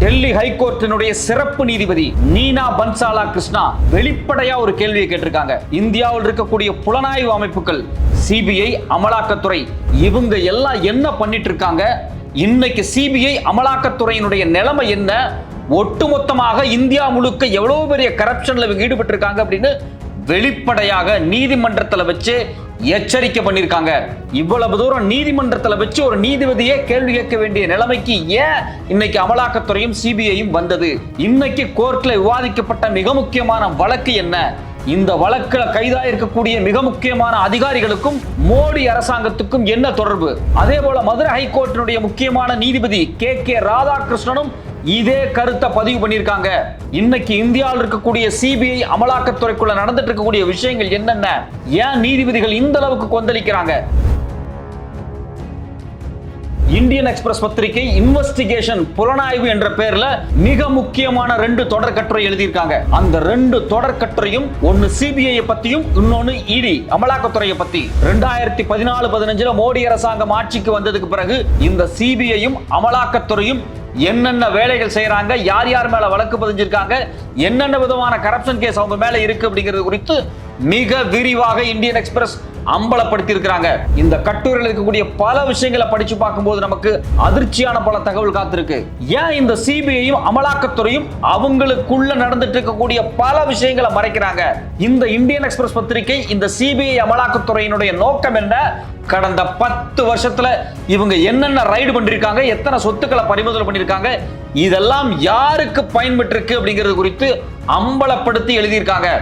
டெல்லி ஹைகோர்ட்டினுடைய சிறப்பு நீதிபதி நீனா பன்சாலா கிருஷ்ணா வெளிப்படையா ஒரு கேள்வியை கேட்டிருக்காங்க. இந்தியாவில் இருக்கக்கூடிய புலனாய்வு அமைப்புகள் சிபிஐ அமலாக்கத்துறை இவங்க எல்லாம் என்ன பண்ணிட்டு இருக்காங்க இன்னைக்கு சிபிஐ அமலாக்கத்துறையினுடைய நிலைமை என்ன? ஒட்டுமொத்தமாக இந்தியா முழுக்க எவ்வளவு பெரிய கரப்ஷன்ல இவங்க ஈடுபட்டு இருக்காங்க அப்படின்னு வெளிப்படையாக நீதிமன்றத்தில் வச்சு எச்சரிக்கை பண்ணிருக்காங்க இவ்வளவு தூரம் நீதிமன்றத்தில் வச்சு ஒரு நீதிபதியே கேள்வி கேட்க வேண்டிய நிலைமைக்கு ஏன் இன்னைக்கு அமலாக்கத்துறையும் சிபிஐயும் வந்தது? இன்னைக்கு கோர்ட்ல விவாதிக்கப்பட்ட மிக முக்கியமான வழக்கு என்ன? இந்த வழக்கில் கைதா இருக்கக்கூடிய மிக முக்கியமான அதிகாரிகளுக்கும் மோடி அரசாங்கத்துக்கும் என்ன தொடர்பு? அதே போல மதுரை ஹைகோர்ட்டினுடைய முக்கியமான நீதிபதி கே கே ராதாகிருஷ்ணனும் இதே கருத்தை பதிவு பண்ணியிருக்காங்க. இன்னைக்கு இந்தியாவில் இருக்கக்கூடிய சிபிஐ அமலாக்கத்துறைக்குள்ள நடந்துட்டு இருக்கக்கூடிய விஷயங்கள் என்னென்ன? ஏன் நீதிபதிகள் இந்த அளவுக்கு கொந்தளிக்கிறாங்க? இந்தியன் எக்ஸ்பிரஸ் பத்திரிகை இன்வெஸ்டிகேஷன் புலனாய்வு என்ற பெயர்ல மிக முக்கியமான ரெண்டு தொடர் கட்டுரை எழுதியிருக்காங்க. அந்த ரெண்டு தொடர் கட்டுரையும் ஒன்னு சிபிஐ பத்தியும் இன்னொன்னு இடி அமலாக்கத்துறையை பத்தி. ரெண்டாயிரத்தி பதினாலு பதினஞ்சுல மோடி அரசாங்கம் ஆட்சிக்கு வந்ததுக்கு பிறகு இந்த சிபிஐயும் அமலாக்கத்துறையும் என்னென்ன வேலைகள் செய்யறாங்க யார் யார் மேல வழக்கு பதிஞ்சிருக்காங்க என்னென்ன விதமான கரப்ஷன் கேஸ் அவங்க மேல இருக்கு அப்படிங்கிறது குறித்து மிக விரிவாக இந்தியன் எக்ஸ்பிரஸ் அம்பலப்படுத்தி இருக்கிறாங்க இந்த கட்டுரையில் இருக்கக்கூடிய பல விஷயங்களை படிச்சு பார்க்கும்போது நமக்கு அதிர்ச்சியான பல தகவல் காத்திருக்கு. ஏன் இந்த சிபிஐயும் அமலாக்கத்துறையும் அவங்களுக்குள்ள நடந்துட்டு இருக்கக்கூடிய பல விஷயங்களை மறைக்கிறாங்க? இந்த இந்தியன் எக்ஸ்பிரஸ் பத்திரிகை இந்த சிபிஐ அமலாக்கத்துறையினுடைய நோக்கம் என்ன? கடந்த பத்து வருஷத்துல இவங்க என்னென்ன ரைடு பண்ணிருக்காங்க எத்தனை சொத்துக்களை பறிமுதல் பண்ணிருக்காங்க இதெல்லாம் யாருக்கு பயன்பெற்றிருக்கு அப்படிங்கிறது குறித்து அம்பலப்படுத்தி எழுதியிருக்காங்க.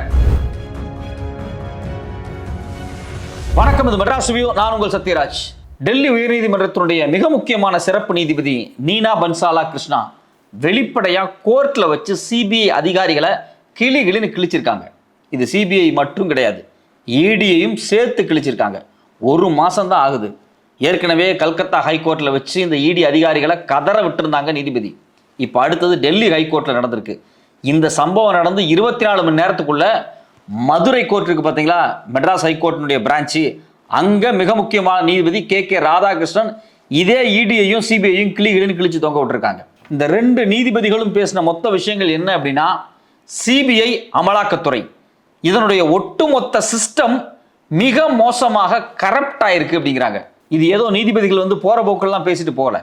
வணக்கம் இது மெட்ராஸ் வியூ. நான் உங்கள் சத்யராஜ். டெல்லி உயர்நீதிமன்றத்தினுடைய மிக முக்கியமான சிறப்பு நீதிபதி நீனா பன்சாலா கிருஷ்ணா வெளிப்படையாக கோர்ட்டில் வச்சு சிபிஐ அதிகாரிகளை கிளி கிளின்னு கிழிச்சிருக்காங்க. இது சிபிஐ மட்டும் கிடையாது. இடியையும் சேர்த்து கிழிச்சிருக்காங்க. ஒரு மாதம்தான் ஆகுது. ஏற்கனவே கல்கத்தா ஹைகோர்ட்டில் வச்சு இந்த இடி அதிகாரிகளை கதற விட்டுருந்தாங்க நீதிபதி. இப்போ அடுத்தது டெல்லி ஹைகோர்ட்டில் நடந்திருக்கு. இந்த சம்பவம் நடந்து இருபத்தி நாலு மணி நேரத்துக்குள்ளே மதுரை கோர்ட் இருக்கு பார்த்தீங்களா மெட்ராஸ் ஹைகோர்ட்டினுடைய பிரான்ச்சு அங்கே மிக முக்கியமான நீதிபதி கே. கே. ராதாகிருஷ்ணன் இதே இடியையும் சிபிஐயும் கிளி கிளின்னு கிழிச்சு தொங்க விட்டுருக்காங்க. இந்த ரெண்டு நீதிபதிகளும் பேசின மொத்த விஷயங்கள் என்ன அப்படின்னா சிபிஐ அமலாக்கத்துறை. இதனுடைய ஒட்டுமொத்த சிஸ்டம் மிக மோசமாக கரப்ட் ஆயிருக்கு அப்படிங்கிறாங்க. இது ஏதோ நீதிபதிகள் வந்து போகிற போக்கெல்லாம் பேசிட்டு போகல.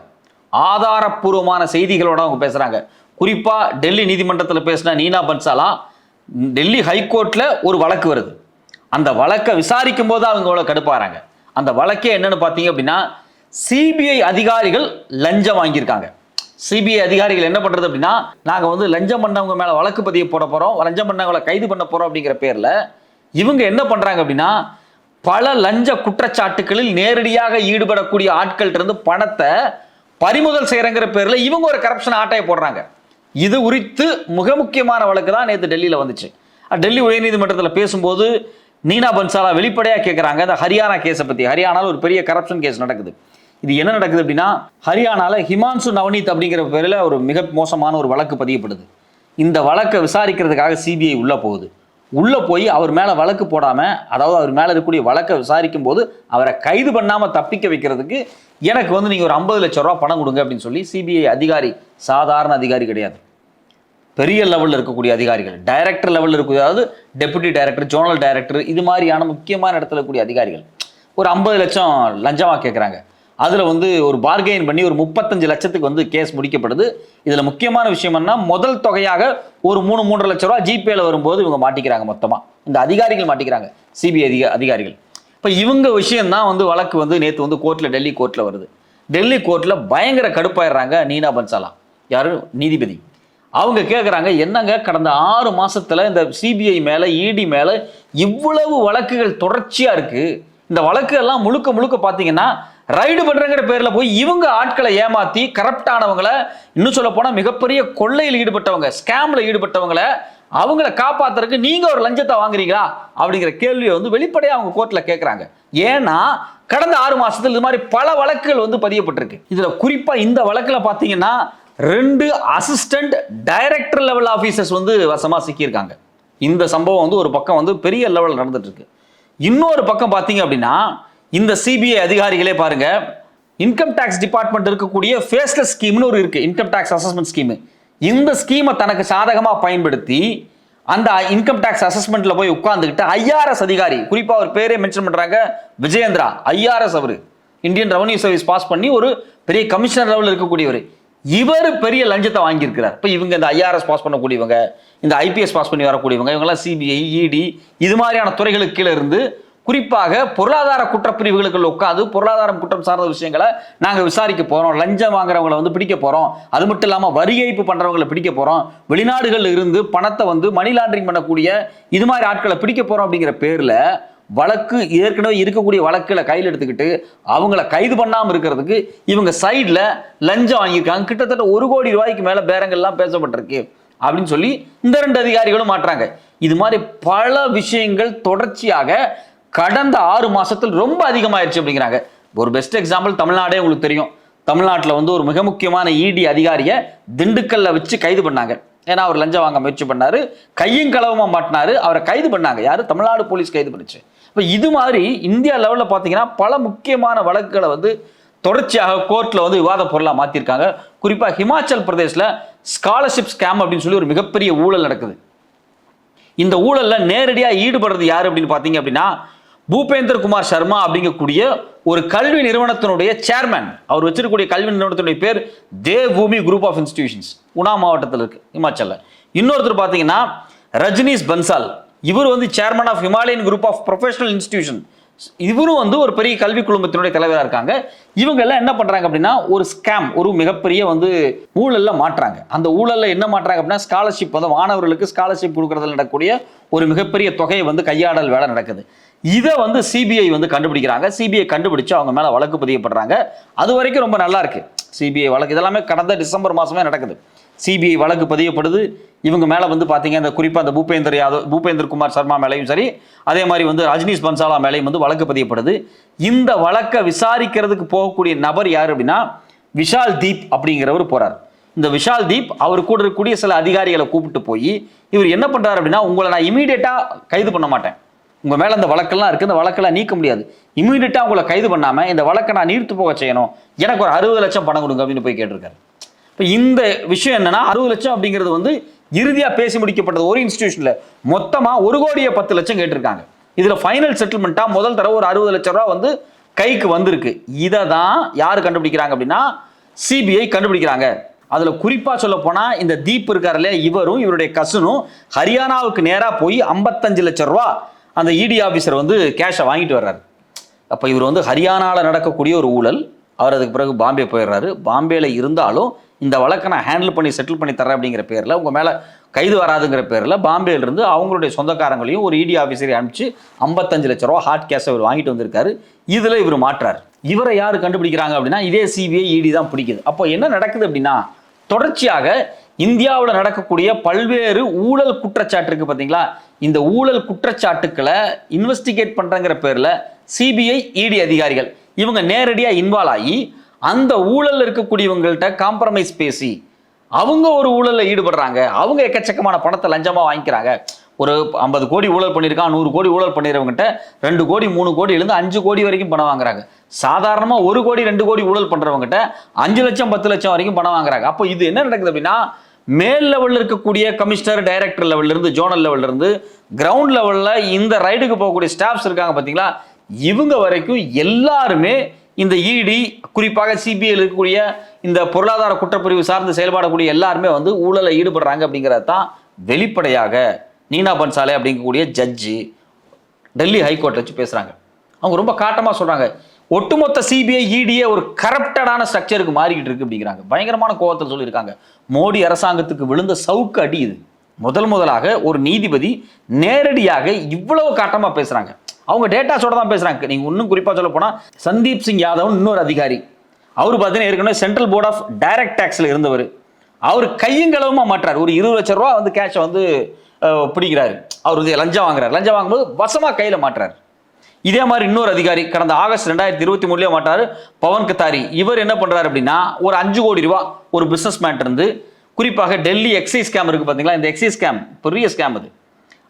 ஆதாரப்பூர்வமான செய்திகளோட அவங்க பேசுகிறாங்க குறிப்பாக டெல்லி நீதிமன்றத்தில் பேசின நீனா பன்சாலா டெல்லி ஹைகோர்ட்டில் ஒரு வழக்கு வருது. அந்த வழக்கை விசாரிக்கும் போது அவங்க அவ்வளோ கடுப்பாகிறாங்க அந்த வழக்கே என்னென்னு பார்த்தீங்க அப்படின்னா சிபிஐ அதிகாரிகள் லஞ்சம் வாங்கியிருக்காங்க. சிபிஐ அதிகாரிகள் என்ன பண்ணுறது அப்படின்னா நாங்கள் வந்து லஞ்சம் பண்ணவங்க மேலே வழக்கு பதிவு போட போகிறோம் லஞ்சம் பண்ணவங்களை கைது பண்ண போகிறோம் அப்படிங்கிற பேரில் இவங்க என்ன பண்ணுறாங்க அப்படின்னா பல லஞ்ச குற்றச்சாட்டுகளில் நேரடியாக ஈடுபடக்கூடிய ஆட்கள்கிட்ட இருந்து பணத்தை பறிமுதல் செய்கிறங்கிற பேரில் இவங்க ஒரு கரப்ஷன் ஆட்டையை போடுறாங்க. இது குறித்து மிக முக்கியமான வழக்கு தான் நேற்று டெல்லியில் வந்துச்சு. டெல்லி உயர்நீதிமன்றத்தில் பேசும்போது நீனா பன்சாலா வெளிப்படையாக கேட்குறாங்க இந்த ஹரியானா கேஸை பற்றி ஹரியானாவில் ஒரு பெரிய கரப்ஷன் கேஸ் நடக்குது. இது என்ன நடக்குது அப்படின்னா ஹரியானாவில் ஹிமான்சு நவனீத் அப்படிங்கிற பேரில் ஒரு மிக மோசமான ஒரு வழக்கு பதியப்படுது. இந்த வழக்கை விசாரிக்கிறதுக்காக சிபிஐ உள்ளே போகுது. உள்ளே போய் அவர் மேலே வழக்கு போடாமல் அதாவது அவர் மேலே இருக்கக்கூடிய வழக்கை விசாரிக்கும் போது அவரை கைது பண்ணாமல் தப்பிக்க வைக்கிறதுக்கு எனக்கு வந்து நீங்கள் ஒரு ஐம்பது லட்ச ரூபா பணம் கொடுங்க அப்படின்னு சொல்லி சிபிஐ அதிகாரி சாதாரண அதிகாரி கிடையாது. பெரிய லெவலில் இருக்கக்கூடிய அதிகாரிகள் டைரக்டர் லெவலில் இருக்கக்கூடிய அதாவது டெபுட்டி டைரக்டர் ஜோனல் டைரக்டர் இது மாதிரியான முக்கியமான இடத்துல இருக்கக்கூடிய அதிகாரிகள். ஒரு ஐம்பது லட்சம் லஞ்சமாக கேட்குறாங்க அதில் வந்து ஒரு பார்கெயின் பண்ணி ஒரு முப்பத்தஞ்சு லட்சத்துக்கு வந்து கேஸ் முடிக்கப்படுது. இதில் முக்கியமான விஷயம் என்ன முதல் தொகையாக ஒரு மூணு மூன்றரை லட்ச ரூபா ஜிபேல வரும்போது இவங்க மாட்டிக்கிறாங்க மொத்தமாக இந்த அதிகாரிகள் மாட்டிக்கிறாங்க. சிபிஐ அதிக அதிகாரிகள். இப்போ இவங்க விஷயம்தான் வந்து வழக்கு வந்து நேற்று வந்து கோர்ட்டில் டெல்லி கோர்ட்டில் வருது. டெல்லி கோர்ட்டில் பயங்கர கடுப்பாயிடுறாங்க நீனா பன்சாலா. யாரு? நீதிபதி. அவங்க கேட்குறாங்க என்னங்க கடந்த ஆறு மாதத்தில் இந்த சிபிஐ மேலே இடி மேலே இவ்வளவு வழக்குகள் தொடர்ச்சியாக இருக்குது இந்த வழக்கு எல்லாம் முழுக்க முழுக்க பார்த்தீங்கன்னா ரைடு பண்றங்கிற பேர்ல போய் இவங்க ஆட்களை ஏமாத்தி கரப்டானவங்களை இன்னும் சொல்ல போனா மிகப்பெரிய கொள்ளையில் ஈடுபட்டவங்க ஸ்கேம்ல ஈடுபட்டவங்களை அவங்கள காப்பாத்துறதுக்கு நீங்க ஒரு லஞ்சத்தை வாங்குறீங்களா? அப்படிங்கிற கேள்வியை வந்து வெளிப்படையா அவங்க கோர்ட்ல கேட்கறாங்க ஏன்னா கடந்த ஆறு மாசத்துல இது மாதிரி பல வழக்குகள் வந்து பதியப்பட்டிருக்கு. இதுல குறிப்பா இந்த வழக்குல பாத்தீங்கன்னா ரெண்டு அசிஸ்டன்ட் டைரக்டர் லெவல் ஆஃபீஸர்ஸ் வந்து வசமா சிக்கியிருக்காங்க. இந்த சம்பவம் வந்து ஒரு பக்கம் வந்து பெரிய லெவலில் நடந்துட்டு இருக்கு. இன்னொரு பக்கம் பார்த்தீங்க அப்படின்னா இந்த சிபிஐ அதிகாரிகளே பாருங்க. இன்கம் டேக்ஸ் டிபார்ட்மெண்ட் இருக்கக்கூடிய ஃபேஸ்லெஸ் ஸ்கீம்னு ஒரு இருக்கு. இன்கம் டேக்ஸ் அசஸ்மெண்ட் ஸ்கீம் இந்த ஸ்கீமை தனக்கு சாதகமாக பயன்படுத்தி அந்த இன்கம் டேக்ஸ் அசஸ்மெண்ட்ல போய் உட்கார்ந்துக்கிட்டு ஐஆர்எஸ் அதிகாரி குறிப்பா அவர் பேரே மென்ஷன் பண்றாங்க விஜயேந்திரா. ஐஆர்எஸ் அவரு. இந்தியன் ரெவன்யூ சர்வீஸ் பாஸ் பண்ணி ஒரு பெரிய கமிஷனர் லெவலில் இருக்கக்கூடியவர். இவர் பெரிய லஞ்சத்தை வாங்கியிருக்கிறார். இப்போ இவங்க இந்த ஐஆர்எஸ் பாஸ் பண்ணக்கூடியவங்க இந்த ஐபிஎஸ் பாஸ் பண்ணி வரக்கூடியவங்க இவங்கெல்லாம் சிபிஐ இடி இது மாதிரியான துறைகளுக்கு கீழே இருந்து குறிப்பாக பொருளாதார குற்றப்பிரிவுகளுக்குள்ள உட்காந்து பொருளாதாரம் குற்றம் சார்ந்த விஷயங்களை நாங்கள் விசாரிக்க போகிறோம் லஞ்சம் வாங்குறவங்களை வந்து பிடிக்க போகிறோம் அது மட்டும் இல்லாமல் வரி ஏய்ப்பு பண்ணுறவங்களை பிடிக்க போகிறோம் வெளிநாடுகளில் இருந்து பணத்தை வந்து மணி லாண்டரிங் பண்ணக்கூடிய இது மாதிரி ஆட்களை பிடிக்க போகிறோம் அப்படிங்கிற பேரில் வழக்கு ஏற்கனவே இருக்கக்கூடிய வழக்கில் கையில் எடுத்துக்கிட்டு அவங்கள கைது பண்ணாமல் இருக்கிறதுக்கு இவங்க சைடில் லஞ்சம் வாங்கியிருக்காங்க. கிட்டத்தட்ட ஒரு கோடி ரூபாய்க்கு மேலே பேரங்கள்லாம் பேசப்பட்டிருக்கு அப்படின்னு சொல்லி இந்த ரெண்டு அதிகாரிகளும் மாட்டுறாங்க. இது மாதிரி பல விஷயங்கள் தொடர்ச்சியாக கடந்த ஆறு மாசத்தில் ரொம்ப அதிகமாயிருச்சு அப்படிங்கிறாங்க. ஒரு பெஸ்ட் எக்ஸாம்பிள் தமிழ்நாடே உங்களுக்கு தெரியும். தமிழ்நாட்டில் வந்து ஒரு மிக முக்கியமான இடி அதிகாரியை திண்டுக்கல்ல வச்சு கைது பண்ணாங்க. ஏன்னா அவர் லஞ்சம் வாங்க முயற்சி பண்ணாரு. கையும் களவுமா மாட்டினாரு. அவரை கைது பண்ணாங்க. யாரு? தமிழ்நாடு போலீஸ் கைது பண்ணுச்சு. இப்போ இது மாதிரி இந்தியா லெவலில் பார்த்தீங்கன்னா பல முக்கியமான வழக்குகளை வந்து தொடர்ச்சியாக கோர்ட்டில் வந்து விவாத பொருளாக மாற்றிருக்காங்க குறிப்பாக ஹிமாச்சல் பிரதேசில் ஸ்காலர்ஷிப் ஸ்கேம் அப்படின்னு சொல்லி ஒரு மிகப்பெரிய ஊழல் நடக்குது. இந்த ஊழலில் நேரடியாக ஈடுபடுறது யார் அப்படின்னு பார்த்தீங்க அப்படின்னா பூபேந்தர் குமார் சர்மா அப்படிங்கக்கூடிய ஒரு கல்வி நிறுவனத்தினுடைய சேர்மேன் அவர் வச்சிருக்கக்கூடிய கல்வி நிறுவனத்தினுடைய பேர் Devbhoomi group of institutions Una மாவட்டத்தில் இருக்கு இமாச்சலில். இன்னொருத்தர் பார்த்தீங்கன்னா ரஜினிஸ் பன்சால். இவர் வந்து chairman of Himalayan group of professional institution இவரும் வந்து ஒரு பெரிய கல்வி குழுமத்தினுடைய தலைவராக இருக்காங்க. இவங்க எல்லாம் என்ன பண்றாங்க அப்படின்னா ஒரு ஸ்கேம் ஒரு மிகப்பெரிய வந்து ஊழல்ல மாற்றாங்க அந்த ஊழல்ல என்ன மாற்றாங்க அப்படின்னா ஸ்காலர்ஷிப் வந்து மாணவர்களுக்கு ஸ்காலர்ஷிப் கொடுக்கறதுல நடக்கக்கூடிய ஒரு மிகப்பெரிய தொகையை வந்து கையாடல் வேலை நடக்குது. இதை வந்து சிபிஐ வந்து கண்டுபிடிக்கிறாங்க. சிபிஐ கண்டுபிடிச்சு அவங்க மேல வழக்கு பதியப்படுறாங்க. அது வரைக்கும் ரொம்ப நல்லா இருக்கு. சிபிஐ வழக்கு இதெல்லாமே கடந்த டிசம்பர் மாசமே நடக்குது. சிபிஐ வழக்கு பதியப்படுது. இவங்க மேலே வந்து பார்த்தீங்க அந்த குறிப்பாக அந்த பூபேந்தர் யாதவ் பூபேந்தர் குமார் சர்மா மேலேயும் சரி அதே மாதிரி வந்து ரஜினிஷ் பன்சாலா மேலேயும் வந்து வழக்கு பதியப்படுது. இந்த வழக்கை விசாரிக்கிறதுக்கு போகக்கூடிய நபர் யார் அப்படின்னா விஷால் தீப் அப்படிங்கிறவர் போகிறார் இந்த விஷால் தீப் அவர் கூட இருக்கக்கூடிய சில அதிகாரிகளை கூப்பிட்டு போய் இவர் என்ன பண்ணுறாரு அப்படின்னா உங்களை நான் இமீடியட்டாக கைது பண்ண மாட்டேன். உங்கள் மேலே அந்த வழக்கெல்லாம் இருக்குது இந்த வழக்கெல்லாம் நீக்க முடியாது. இமீடியட்டாக உங்களை கைது பண்ணாமல் இந்த வழக்கை நான் நீர்த்து போக செய்யணும். எனக்கு ஒரு அறுபது லட்சம் பணம் கொடுங்க அப்படின்னு போய் கேட்டிருக்காரு. இப்போ இந்த விஷயம் என்னன்னா அறுபது லட்சம் அப்படிங்கிறது வந்து இறுதியா பேசி முடிக்கப்பட்டது ஒரு இன்ஸ்டிடியூஷன்ல மொத்தமா ஒரு கோடியே பத்து லட்சம் கேட்டிருக்காங்க. இதுல ஃபைனல் செட்டில்மெண்ட்டா முதல் தடவை ஒரு அறுபது லட்சம் ரூபா வந்து கைக்கு வந்திருக்கு. இதை தான் யார் கண்டுபிடிக்கிறாங்க அப்படின்னா சிபிஐ கண்டுபிடிக்கிறாங்க. அதுல குறிப்பா சொல்ல போனா இந்த தீப் இருக்காருல்ல இவரும் இவருடைய கசனும் ஹரியானாவுக்கு நேராக போய் ஐம்பத்தஞ்சு லட்சம் ரூபா அந்த இடி ஆபீசர் வந்து கேஷை வாங்கிட்டு வர்றாரு. அப்போ இவர் வந்து ஹரியானாவில் நடக்கக்கூடிய ஒரு ஊழல் அவர் அதுக்கு பிறகு பாம்பே போயிடுறாரு. பாம்பேல இருந்தாலும் இந்த வழக்கை நான் ஹேண்டில் பண்ணி செட்டில் பண்ணி தரேன் அப்படிங்கிற பேரில் உங்கள் மேலே கைது வராதுங்கிற பேரில் பாம்பேலேருந்து அவங்களுடைய சொந்தக்காரங்களையும் ஒரு இடி ஆஃபீஸரை அனுப்பிச்சு ஐம்பத்தஞ்சு லட்ச ரூபா ஹார்ட் கேஷை இவர் வாங்கிட்டு வந்திருக்காரு. இதில் இவர் மாற்றார். இவரை யார் கண்டுபிடிக்கிறாங்க அப்படின்னா இதே சிபிஐ இடி தான் பிடிக்குது. அப்போ என்ன நடக்குது அப்படின்னா தொடர்ச்சியாக இந்தியாவில் நடக்கக்கூடிய பல்வேறு ஊழல் குற்றச்சாட்டுக்கு பார்த்தீங்களா இந்த ஊழல் குற்றச்சாட்டுக்களை இன்வெஸ்டிகேட் பண்ணுறங்கிற பேரில் சிபிஐ இடி அதிகாரிகள் இவங்க நேரடியாக இன்வால்வ் ஆகி அந்த ஊழலில் இருக்கக்கூடியவங்கள்ட்ட காம்ப்ரமைஸ் பேசி அவங்க ஒரு ஊழல்ல ஈடுபடுறாங்க அவங்க எக்கச்சக்கமான பணத்தை லஞ்சமா வாங்கிக்கிறாங்க. ஒரு ஐம்பது கோடி ஊழல் பண்ணியிருக்கான் நூறு கோடி ஊழல் பண்ணிடுறவங்ககிட்ட ரெண்டு கோடி மூணு கோடி இருந்து அஞ்சு கோடி வரைக்கும் பணம் வாங்குறாங்க. சாதாரணமாக ஒரு கோடி ரெண்டு கோடி ஊழல் பண்ணுறவங்ககிட்ட அஞ்சு லட்சம் பத்து லட்சம் வரைக்கும் பணம் வாங்குறாங்க. அப்போ இது என்ன நடக்குது அப்படின்னா மேல் லெவலில் இருக்கக்கூடிய கமிஷனர் டைரக்டர் லெவல்லேருந்து ஜோனல் லெவல்லேருந்து கிரவுண்ட் லெவலில் இந்த ரைடுக்கு போகக்கூடிய ஸ்டாஃப்ஸ் இருக்காங்க பார்த்தீங்களா இவங்க வரைக்கும் எல்லாருமே இந்த இடி குறிப்பாக சிபிஐயில் இருக்கக்கூடிய இந்த பொருளாதார குற்றப்பிரிவு சார்ந்து செயல்படக்கூடிய எல்லாருமே வந்து ஊழலில் ஈடுபடுறாங்க அப்படிங்கிறது தான் வெளிப்படையாக நீனா பன்சாலே அப்படிங்கக்கூடிய ஜட்ஜி டெல்லி ஹைகோர்ட்டில் வச்சு பேசுகிறாங்க அவங்க ரொம்ப காட்டமாக சொல்கிறாங்க ஒட்டுமொத்த சிபிஐ இடியே ஒரு கரப்டடான ஸ்ட்ரக்சருக்கு மாறிக்கிட்டு இருக்கு அப்படிங்கிறாங்க. பயங்கரமான கோபத்தில் சொல்லியிருக்காங்க. மோடி அரசாங்கத்துக்கு விழுந்த சவுக்கு அடி இது. முதல் முதலாக ஒரு நீதிபதி நேரடியாக இவ்வளவு காட்டமாக பேசுகிறாங்க அவங்க டேட்டாஸோட தான் பேசுறாங்க. நீங்க இன்னும் குறிப்பா சொல்ல போனா சந்தீப் சிங் யாதவ் இன்னொரு அதிகாரி. அவர் பார்த்தீங்கன்னா ஏற்கனவே சென்ட்ரல் போர்ட் ஆஃப் டைரக்ட் டேக்ஸ்ல இருந்தவர். அவர் கையங்களவுமா மாற்றார் ஒரு இருபது லட்சம் ரூபா வந்து கேஷை வந்து பிடிக்கிறாரு. அவர் வந்து லஞ்சம் வாங்குறாரு. லஞ்சம் வாங்கும்போது வசமா கையில மாட்டுறாரு. இதே மாதிரி இன்னொரு அதிகாரி கடந்த ஆகஸ்ட் ரெண்டாயிரத்தி இருபத்தி மூணுலயே மாட்டாரு. பவன் கத்தாரி. இவர் என்ன பண்றாரு அப்படின்னா ஒரு அஞ்சு கோடி ரூபா ஒரு பிசினஸ் மேன் இருந்து குறிப்பாக டெல்லி எக்ஸைஸ் ஸ்கேம் இருக்கு பாத்தீங்களா இந்த எக்ஸைஸ் ஸ்கேம் பெரிய ஸ்கேம் அது.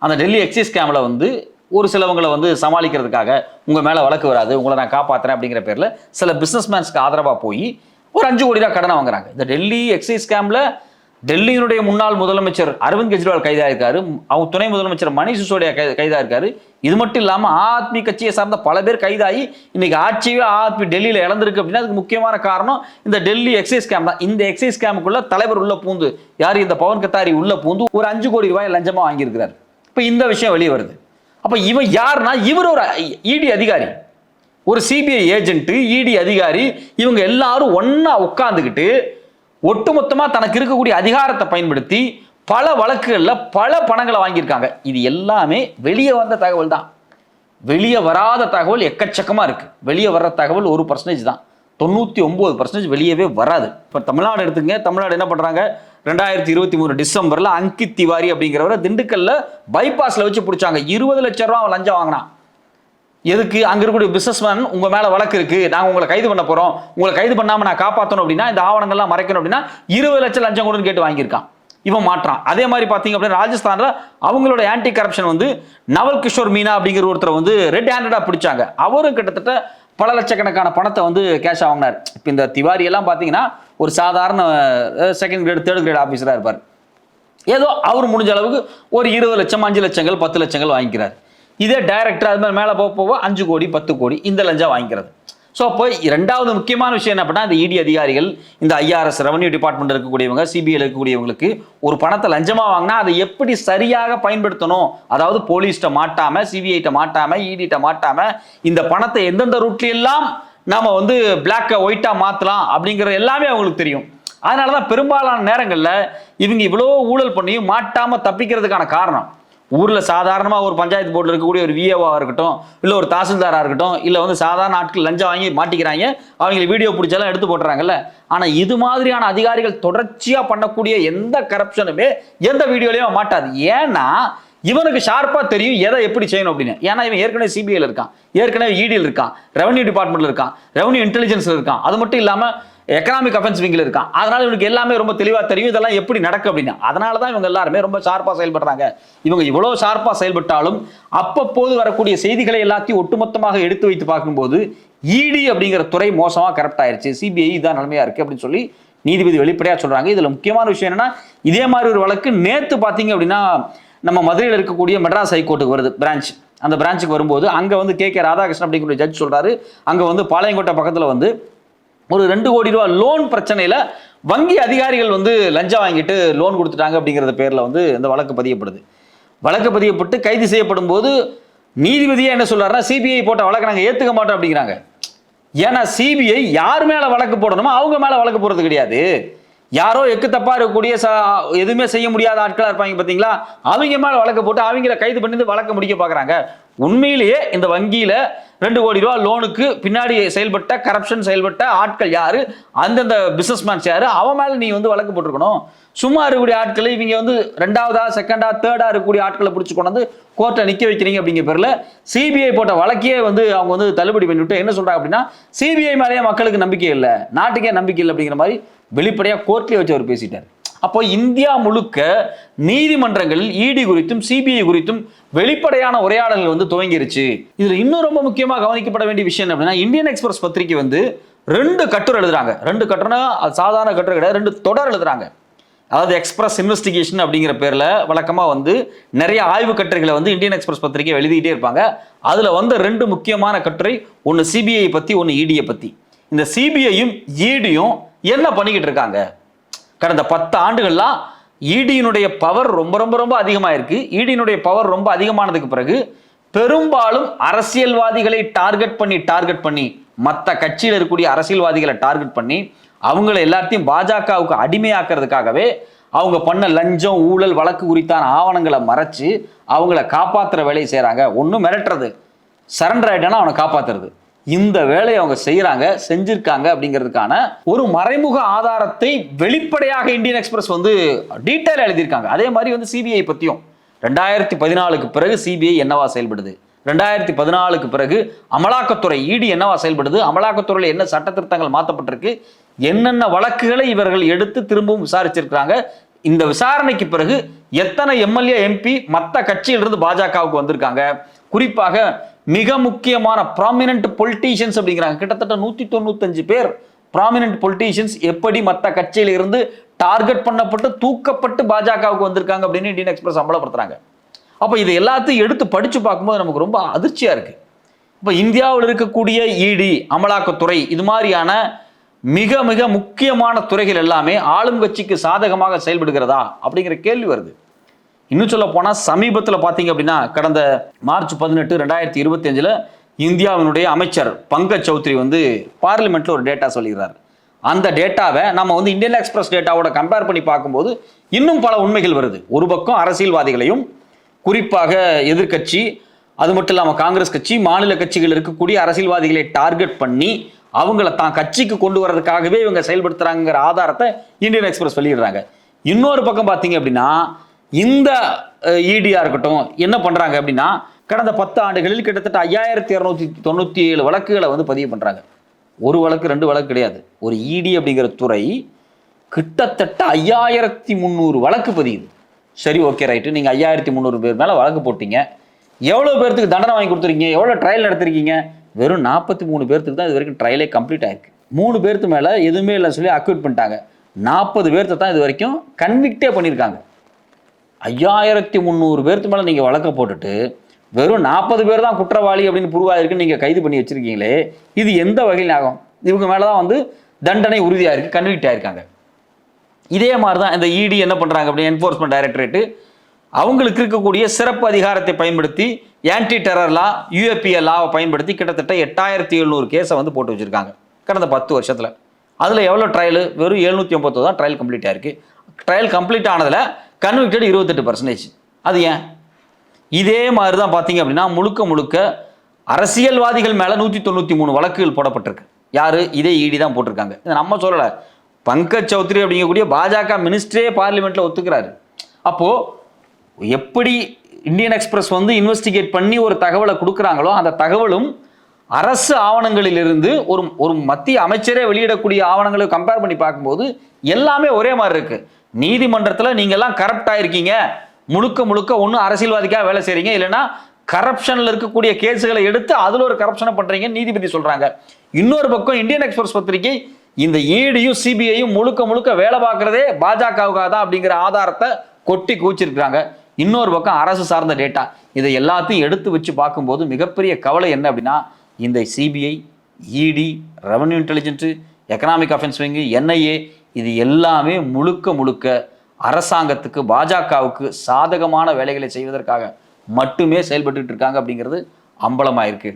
அந்த டெல்லி எக்ஸைஸ் ஸ்கேம்ல வந்து ஒரு சிலவங்களை வந்து சமாளிக்கிறதுக்காக உங்கள் மேலே வழக்கு வராது உங்களை நான் காப்பாற்றுறேன் அப்படிங்கிற பேரில் சில பிஸ்னஸ்மேன்ஸ்க்கு மேன்ஸ்க்கு போய் ஒரு அஞ்சு கோடி ரூபா கடனை வாங்குறாங்க. இந்த டெல்லி எக்ஸைஸ் ஸ்கேம்ல டெல்லியினுடைய முன்னாள் முதலமைச்சர் அரவிந்த் கெஜ்ரிவால் கைதாக இருக்காரு. அவங்க துணை முதலமைச்சர் மணிஷ் சிசோடியா கை- கைதாக இருக்காரு. இது மட்டும் இல்லாமல் ஆத்மி கட்சியை சார்ந்த பல பேர் கைதாகி இன்னைக்கு ஆட்சியே ஆத்மி டெல்லியில் இழந்திருக்கு அப்படின்னா அதுக்கு முக்கியமான காரணம் இந்த டெல்லி எக்ஸைஸ் கேம்ப் தான். இந்த எக்ஸைஸ் கேம்புக்குள்ள தலைவர் உள்ள பூந்து யார்? இந்த பவன் கத்தாரி உள்ள பூந்து ஒரு அஞ்சு கோடி ரூபாய் லஞ்சமாக வாங்கியிருக்கிறார். இப்போ இந்த விஷயம் வெளியே வருது. அப்போ இவன் யாருன்னா இவர் ஒரு இடி அதிகாரி. ஒரு சிபிஐ ஏஜென்ட்டு இடி அதிகாரி. இவங்க எல்லாரும் ஒன்றா உட்காந்துக்கிட்டு ஒட்டுமொத்தமாக தனக்கு இருக்கக்கூடிய அதிகாரத்தை பயன்படுத்தி பல வழக்குகளில் பல பணங்களை வாங்கியிருக்காங்க. இது எல்லாமே வெளியே வந்த தகவல் தான். வெளியே வராத தகவல் எக்கச்சக்கமாக இருக்குது வெளியே வர்ற தகவல் ஒரு பர்சன்டேஜ் தான். தொண்ணூற்றி ஒம்பது பர்சன்டேஜ் வெளியவே வராது. இப்போ தமிழ்நாடு எடுத்துங்க தமிழ்நாடு என்ன பண்ணுறாங்க ரெண்டாயிரத்தி இருபத்தி மூணு டிசம்பரில் அங்கித் திவாரி அப்படிங்கிறவரை திண்டுக்கல்ல பைபாஸில் வச்சு பிடிச்சாங்க. இருபது லட்ச ரூபா அவன் லஞ்சம் வாங்கினான். எதுக்கு? அங்க இருக்கக்கூடிய பிஸ்னஸ்மேன் உங்க மேல வழக்கு இருக்கு. நாங்க உங்களை கைது பண்ண போறோம். உங்களை கைது பண்ணாம நான் காப்பாத்தணும் அப்படின்னா இந்த ஆவணங்கள்லாம் மறைக்கணும் அப்படின்னா இருபது லட்சம் லஞ்சம் கொடுன்னு கேட்டு வாங்கியிருக்கான். இவன் மாற்றான் அதே மாதிரி பாத்தீங்க அப்படின்னா ராஜஸ்தான்ல அவங்களோட ஆன்டி கரப்ஷன் வந்து நவல் கிஷோர் மீனா அப்படிங்கிற ஒருத்தரை வந்து ரெட் ஹேண்டடா பிடிச்சாங்க. அவரும் கிட்டத்தட்ட பல லட்சக்கணக்கான பணத்தை வந்து கேஷ் வாங்கினார். இப்போ இந்த திவாரி எல்லாம் பாத்தீங்கன்னா ஒரு சாதாரண செகண்ட் கிரேட் தேர்ட் கிரேட் ஆஃபீஸராக இருப்பார். ஏதோ அவர் முடிஞ்ச அளவுக்கு ஒரு இருபது லட்சம் அஞ்சு லட்சங்கள் பத்து லட்சங்கள் வாங்கிக்கிறார். இதே டைரக்டர் அது மாதிரி மேலே போக போக அஞ்சு கோடி பத்து கோடி இந்த லஞ்சம் வாங்கிக்கிறது. ஸோ அப்போ ரெண்டாவது முக்கியமான விஷயம் என்ன பண்ணால் இந்த இடி அதிகாரிகள் இந்த ஐஆர்எஸ் ரெவன்யூ டிபார்ட்மெண்ட் இருக்கக்கூடியவங்க சிபிஐ இருக்கக்கூடியவங்களுக்கு ஒரு பணத்தை லஞ்சமாக வாங்கினா அதை எப்படி சரியாக பயன்படுத்தணும்? அதாவது போலீஸ்கிட்ட மாட்டாமல் சிபிஐட்ட மாட்டாமல் இடிட்ட மாட்டாமல் இந்த பணத்தை எந்தெந்த ரூட்லையெல்லாம் நாம் வந்து பிளாக்கை ஒயிட்டாக மாற்றலாம் அப்படிங்கிற எல்லாமே அவங்களுக்கு தெரியும். அதனால தான் பெரும்பாலான நேரங்களில் இவங்க இவ்வளோ ஊழல் பண்ணியும் மாட்டாமல் தப்பிக்கிறதுக்கான காரணம். ஊரில் சாதாரணமாக ஒரு பஞ்சாயத்து போர்டில் இருக்கக்கூடிய ஒரு விஏஓவாக இருக்கட்டும் இல்லை ஒரு தாசில்தாராக இருக்கட்டும் இல்லை வந்து சாதாரண ஆட்கள் லஞ்சம் வாங்கி மாட்டிக்கிறாங்க அவங்களை வீடியோ பிடிச்செல்லாம் எடுத்து போட்டுறாங்கல்ல. ஆனால் இது மாதிரியான அதிகாரிகள் தொடர்ச்சியாக பண்ணக்கூடிய எந்த கரப்ஷனுமே எந்த வீடியோலையும் மாட்டாது. ஏன்னா இவனுக்கு ஷார்ப்பாக தெரியும் எதை எப்படி செய்யணும் அப்படின்னு. ஏன்னா இவன் ஏற்கனவே சிபிஐல இருக்கான். ஏற்கனவே இடியில் இருக்கான். ரெவன்யூ டிபார்ட்மெண்ட்ல இருக்கான். ரெவன்யூ இன்டெலிஜென்ஸில் இருக்கான். அது மட்டும் இல்லாமல் எக்கனாமிக் அஃபென்ஸ் விங்கில் இருக்கான். அதனால இவனுக்கு எல்லாமே ரொம்ப தெளிவாக தெரியும். இதெல்லாம் எப்படி நடக்கும் அப்படின்னு. அதனால தான் இவங்க எல்லாருமே ரொம்ப ஷார்ப்பாக செயல்படுறாங்க. இவங்க இவ்வளோ ஷார்ப்பாக செயல்பட்டாலும் அப்பப்போது வரக்கூடிய செய்திகளை எல்லாத்தையும் ஒட்டுமொத்தமாக எடுத்து வைத்து பார்க்கும்போது இடி அப்படிங்கிற துறை மோசமாக கரெக்ட் ஆயிடுச்சு சிபிஐ இதான் நிலைமையாக இருக்குது அப்படின்னு சொல்லி நீதிபதி வெளிப்படையாக சொல்கிறாங்க இதில் முக்கியமான விஷயம் என்னென்னா இதே மாதிரி ஒரு வழக்கு நேற்று பார்த்தீங்க அப்படின்னா நம்ம மதுரையில் இருக்கக்கூடிய மெட்ராஸ் ஹைகோர்ட்டுக்கு வருது பிரான்ச் அந்த பிரான்ச்சுக்கு வரும்போது அங்கே வந்து கே கே ராதாகிருஷ்ணன் அப்படிங்கிற ஜட்ஜ் சொல்கிறாரு அங்கே வந்து பாளையங்கோட்டை பக்கத்தில் வந்து ஒரு ரெண்டு கோடி ரூபா லோன் பிரச்சனையில் வங்கி அதிகாரிகள் வந்து லஞ்சம் வாங்கிட்டு லோன் கொடுத்துட்டாங்க அப்படிங்கிறத பேரில் வந்து இந்த வழக்கு பதியப்படுது. வழக்கு பதியப்பட்டு கைது செய்யப்படும் போது நீதிபதியாக என்ன சொல்றாருன்னா சிபிஐ போட்ட வழக்கை நாங்கள் ஏத்துக்க மாட்டோம் அப்படிங்கிறாங்க. ஏன்னா சிபிஐ யார் மேலே வழக்கு போடணுமோ அவங்க மேலே வழக்கு போடுறது கிடையாது. யாரோ எக்கு தப்பா இருக்கக்கூடிய எதுவுமே செய்ய முடியாத ஆட்களா இருப்பாங்க பாத்தீங்களா? அவங்க மேல வழக்கு போட்டு அவங்கள கைது பண்ணி வழக்கு முடிக்க பாக்குறாங்க. உண்மையிலேயே இந்த வங்கியில ரெண்டு கோடி ரூபா லோனுக்கு பின்னாடி செயல்பட்ட கரப்ஷன் செயல்பட்ட ஆட்கள் யாரு? அந்தந்த பிசினஸ்மேன்ஸ் யாரு? அவன் மேல நீ வந்து வழக்கு போட்டிருக்கணும். சும்மா இருக்கக்கூடிய ஆட்களை இவங்க வந்து ரெண்டாவதா செகண்டா தேர்டா இருக்கக்கூடிய ஆட்களை பிடிச்சி கொண்டு வந்து கோர்ட்டை நிக்க வைக்கிறீங்க அப்படிங்கிற பேர்ல சிபிஐ போட்ட வழக்கையே வந்து அவங்க வந்து தள்ளுபடி பண்ணிவிட்டு என்ன சொல்றாங்க அப்படின்னா சிபிஐ மேலேயே மக்களுக்கு நம்பிக்கை இல்லை. நாட்டுக்கே நம்பிக்கை இல்லை அப்படிங்கிற மாதிரி வெளிப்படையாக கோர்ட்லயே வச்சு அவர் பேசிட்டார். அப்போ இந்தியா முழுக்க நீதிமன்றங்களில் இடி குறித்தும் சிபிஐ குறித்தும் வெளிப்படையான உரையாடல்கள் வந்து துவங்கிருச்சு. இதுல இன்னும் ரொம்ப முக்கியமா கவனிக்கப்பட வேண்டிய விஷயம் என்ன அப்படின்னா இந்தியன் எக்ஸ்பிரஸ் பத்திரிகை வந்து ரெண்டு கட்டுரை எழுதுறாங்க. ரெண்டு கட்டுரைனா அது சாதாரண கட்டுரை கிடையாது ரெண்டு தொடர் எழுதுறாங்க. அதாவது எக்ஸ்பிரஸ் இன்வெஸ்டிகேஷன் அப்படிங்கிற பேரில் வழக்கமாக வந்து நிறைய ஆய்வு கட்டுரைகளை வந்து இந்தியன் எக்ஸ்பிரஸ் பத்திரிகை எழுதிக்கிட்டே இருப்பாங்க. அதில் வந்து ரெண்டு முக்கியமான கட்டுரை ஒன்று சிபிஐ பற்றி ஒன்று இடியை e பற்றி இந்த சிபிஐயும் இடியும் e என்ன பண்ணிக்கிட்டு இருக்காங்க? கடந்த பத்து ஆண்டுகள்லாம் இடியினுடைய பவர் ரொம்ப ரொம்ப ரொம்ப அதிகமாக இருக்கு இடியினுடைய பவர் ரொம்ப அதிகமானதுக்கு பிறகு பெரும்பாலும் அரசியல்வாதிகளை டார்கெட் பண்ணி டார்கெட் பண்ணி மற்ற கட்சியில் இருக்கக்கூடிய அரசியல்வாதிகளை டார்கெட் பண்ணி அவங்கள எல்லாத்தையும் பாஜகவுக்கு அடிமையாக்குறதுக்காகவே அவங்க பண்ண லஞ்சம் ஊழல் வழக்கு குறித்தான ஆவணங்களை மறைச்சு அவங்கள காப்பாற்றுற வேலையை செய்கிறாங்க ஒன்றும் மிரட்டுறது. சரண்டர் ஆயிட்டானா அவனை காப்பாத்துறது. இந்த வேலையை அவங்க செய்யறாங்க செஞ்சிருக்காங்க அப்படிங்கிறதுக்கான ஒரு மறைமுக ஆதாரத்தை வெளிப்படையாக இந்தியன் எக்ஸ்பிரஸ் வந்து டீட்டெயில் எழுதியிருக்காங்க. அதே மாதிரி வந்து சிபிஐ பத்தியும். ரெண்டாயிரத்தி பதினாலுக்கு பிறகு சிபிஐ என்னவா செயல்படுது? ரெண்டாயிரத்தி பதினாலுக்கு பிறகு அமலாக்கத்துறை இடி என்னவா செயல்படுது? அமலாக்கத்துறையில் என்ன சட்ட திருத்தங்கள் மாற்றப்பட்டிருக்கு என்னென்ன வழக்குகளை இவர்கள் எடுத்து திரும்பவும் விசாரிச்சிருக்கிறாங்க? இந்த விசாரணைக்கு பிறகு எத்தனை எம்எல்ஏ எம்பி மற்ற கட்சியிலிருந்து பாஜகவுக்கு வந்திருக்காங்க? குறிப்பாக மிக முக்கியமான ப்ராமினன்ட் பொலிட்டீஷியன்ஸ் அப்படிங்கிறாங்க. கிட்டத்தட்ட நூத்தி தொண்ணூத்தஞ்சு பேர் ப்ராமினன்ட் பொலிட்டீஷியன்ஸ் எப்படி மற்ற கட்சியில இருந்து டார்கெட் பண்ணப்பட்டு தூக்கப்பட்டு பாஜகவுக்கு வந்திருக்காங்க அப்படின்னு இந்தியன் எக்ஸ்பிரஸ் அம்பலப்படுத்துறாங்க அப்போ இது எல்லாத்தையும் எடுத்து படிச்சு பார்க்கும்போது நமக்கு ரொம்ப அதிர்ச்சியா இருக்கு. இப்போ இந்தியாவில் இருக்கக்கூடிய இடி அமலாக்கத்துறை இது மாதிரியான மிக மிக முக்கியமான துறைகள் எல்லாமே ஆளும் கட்சிக்கு சாதகமாக செயல்படுகிறதா அப்படிங்கிற கேள்வி வருது. இன்னும் சொல்ல போனால் சமீபத்தில் பார்த்தீங்க அப்படின்னா கடந்த மார்ச் பதினெட்டு ரெண்டாயிரத்தி இருபத்தஞ்சில் இந்தியாவினுடைய அமைச்சர் பங்கஜ் சௌத்ரி வந்து பார்லிமெண்ட்டில் ஒரு டேட்டா சொல்லிடுறாரு. அந்த டேட்டாவை நம்ம வந்து இந்தியன் எக்ஸ்பிரஸ் டேட்டாவோட கம்பேர் பண்ணி பார்க்கும்போது இன்னும் பல உண்மைகள் வருது. ஒரு பக்கம் அரசியல்வாதிகளையும் குறிப்பாக எதிர்க்கட்சி அது மட்டும் இல்லாமல் காங்கிரஸ் கட்சி மாநில கட்சிகள் இருக்கக்கூடிய அரசியல்வாதிகளை டார்கெட் பண்ணி அவங்கள தான் கட்சிக்கு கொண்டு வரதுக்காகவே இவங்க செயல்படுத்துகிறாங்கிற ஆதாரத்தை இந்தியன் எக்ஸ்பிரஸ் வெளியிடுறாங்க. இன்னொரு பக்கம் பார்த்தீங்க அப்படின்னா இந்த இடியா இருக்கட்டும் என்ன பண்றாங்க அப்படின்னா கடந்த பத்து ஆண்டுகளில் கிட்டத்தட்ட ஐயாயிரத்தி இரநூத்தி தொண்ணூற்றி ஏழு வழக்குகளை வந்து பதிவு பண்ணுறாங்க ஒரு வழக்கு ரெண்டு வழக்கு கிடையாது. ஒரு இடி அப்படிங்கிற துறை கிட்டத்தட்ட ஐயாயிரத்தி முந்நூறு வழக்கு பதியுது. சரி ஓகே ரைட்டு. நீங்கள் ஐயாயிரத்தி முந்நூறு பேர் மேலே வழக்கு போட்டீங்க. எவ்வளோ பேர்த்துக்கு தண்டனை வாங்கி கொடுத்துருக்கீங்க? எவ்வளோ ட்ரையல் நடத்திருக்கீங்க? வெறும் நாற்பத்தி மூணு பேர்த்துக்கு தான் இது வரைக்கும் ட்ரையலே கம்ப்ளீட் ஆயிருக்கு. மூணு பேர்த்து மேலே எதுவுமே இல்லைன்னு சொல்லி அக்யூட் பண்ணிட்டாங்க. நாற்பது பேர்த்த தான் இது வரைக்கும் கன்விக்டே பண்ணியிருக்காங்க. ஐயாயிரத்தி முந்நூறு பேர்த்து மேலே நீங்கள் வழக்க போட்டுட்டு வெறும் நாற்பது பேர் தான் குற்றவாளி அப்படின்னு புருவாயிருக்குன்னு நீங்கள் கைது பண்ணி வச்சுருக்கீங்களே இது எந்த வகையில் ஆகும் இவங்க மேலே தான் வந்து தண்டனை உறுதியாக இருக்குது கன்விக்ட் ஆயிருக்காங்க. இதே மாதிரி தான் இந்த இடி என்ன பண்ணுறாங்க அப்படின்னு என்ஃபோர்ஸ்மெண்ட் டைரக்டரேட்டு அவங்களுக்கு இருக்கக்கூடிய சிறப்பு அதிகாரத்தை பயன்படுத்தி ஆன்டி டெரர் லா யூஏபிஏ லாவை பயன்படுத்தி கிட்டத்தட்ட எட்டாயிரத்தி எழுநூறு கேஸை வந்து போட்டு வச்சுருக்காங்க கடந்த பத்து வருஷத்தில். அதில் எவ்வளோ ட்ரையல் வெறும் எழுநூற்றி ஐம்பத்தோ தான் ட்ரையல் கம்ப்ளீட் ஆயிருக்கு. ட்ரையல் கம்ப்ளீட் ஆனதில் கன்விக்டட் இருபத்தெட்டு பர்சன்டேஜ் அது ஏன்? இதே மாதிரி தான் பார்த்தீங்க அப்படின்னா முழுக்க முழுக்க அரசியல்வாதிகள் மேலே நூற்றி தொண்ணூற்றி மூணு வழக்குகள் போடப்பட்டிருக்கு. யார்? இதே ஈடி தான் போட்டிருக்காங்க. இதை நம்ம சொல்லலை. பங்கஜ் சௌத்ரி அப்படிங்கக்கூடிய பாஜக மினிஸ்டரே பார்லிமெண்ட்டில் ஒத்துக்கிறாரு. அப்போது எப்படி இந்தியன் எக்ஸ்பிரஸ் வந்து இன்வெஸ்டிகேட் பண்ணி ஒரு தகவலை கொடுக்குறாங்களோ அந்த தகவலும் அரசு ஆவணங்களிலிருந்து ஒரு ஒரு மத்திய அமைச்சரே வெளியிடக்கூடிய ஆவணங்களை கம்பேர் பண்ணி பார்க்கும்போது எல்லாமே ஒரே மாதிரி இருக்குது நீதிமன்றத்தில் நீங்கள்லாம் கரப்ட் ஆயிருக்கீங்க. முழுக்க முழுக்க ஒன்று அரசியல்வாதிக்காக வேலை செய்கிறீங்க இல்லைன்னா கரப்ஷனில் இருக்கக்கூடிய கேஸுகளை எடுத்து அதில் ஒரு கரப்ஷனை பண்ணுறீங்க நீதிபதி சொல்கிறாங்க இன்னொரு பக்கம் இந்தியன் எக்ஸ்பிரஸ் பத்திரிகை இந்த ஈடியும் சிபிஐயும் முழுக்க முழுக்க வேலை பார்க்குறதே பாஜகவுக்காக தான் அப்படிங்கிற ஆதாரத்தை கொட்டி கூச்சிருக்கிறாங்க இன்னொரு பக்கம் அரசு சார்ந்த டேட்டா இதை எல்லாத்தையும் எடுத்து வச்சு பார்க்கும்போது மிகப்பெரிய கவலை என்ன அப்படின்னா இந்த CBI ED revenue intelligence economic offence wing NIA இது எல்லாமே முழுக்க முழுக்க அரசாங்கத்துக்கு பாஜகவுக்கு சாதகமான வேலைகளை செய்வதற்காக மட்டுமே செயல்பட்டுட்டு இருக்காங்க அப்படிங்கிறது அம்பலமாயிருக்கு.